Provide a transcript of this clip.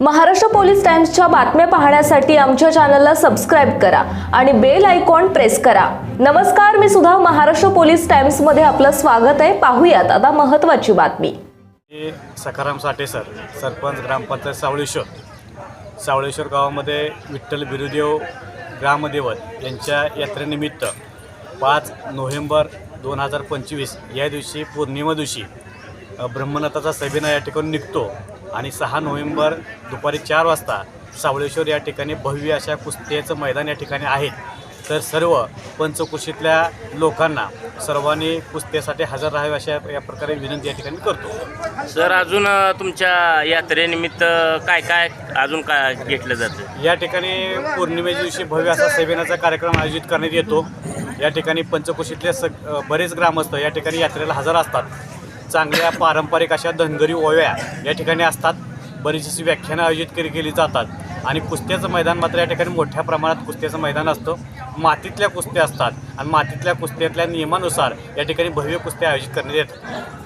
Maharashtra police टाइम्सच्या बातम्या पाहण्यासाठी आमच्या चॅनलला सबस्क्राईब करा आणि बेल आयकॉन प्रेस करा. नमस्कार मी सुद्धा महाराष्ट्र पोलीस टाइम्समध्ये आपलं स्वागत आहे. पाहूयात आता महत्वाची बातमी. सखाराम साठे सर सरपंच ग्रामपंचायत सावळेश्वर. सावळेश्वर गावामध्ये विठ्ठल बिरुदेव ग्रामदेवत यांच्या यात्रेनिमित्त पाच नोव्हेंबर दोन हजार पंचवीस या दिवशी पौर्णिमा दिवशी ब्रह्मनाथाचा सभेना या ठिकाणी निघतो. आणि सहा नोव्हेंबर दुपारी चार वाजता सावळेश्वर या ठिकाणी भव्य अशा कुस्त्याचं मैदान या ठिकाणी आहे. तर सर्व पंचकुशीतल्या लोकांना सर्वांनी कुस्त्यासाठी हजर राहावे अशा या प्रकारे विनंती या ठिकाणी करतो. सर अजून तुमच्या यात्रेनिमित्त काय काय अजून काय घेतलं जातं? या ठिकाणी पौर्णिमेच्या दिवशी भव्य असा सेवेनाचा कार्यक्रम आयोजित करण्यात येतो. या ठिकाणी पंचकोशीतले स अ, बरेच ग्रामस्थ या ठिकाणी यात्रेला हजर असतात. चांगल्या पारंपरिक अशा धनगरी ओव्या या ठिकाणी असतात. बरीच अशी व्याख्यानं आयोजित केली केली जातात. आणि कुस्त्याचं मैदान मात्र या ठिकाणी मोठ्या प्रमाणात कुस्त्याचं मैदान असतं. मातीतल्या कुस्त्या असतात. आणि मातीतल्या कुस्त्यातल्या नियमानुसार या ठिकाणी भव्य कुस्त्या आयोजित करण्यात येतात.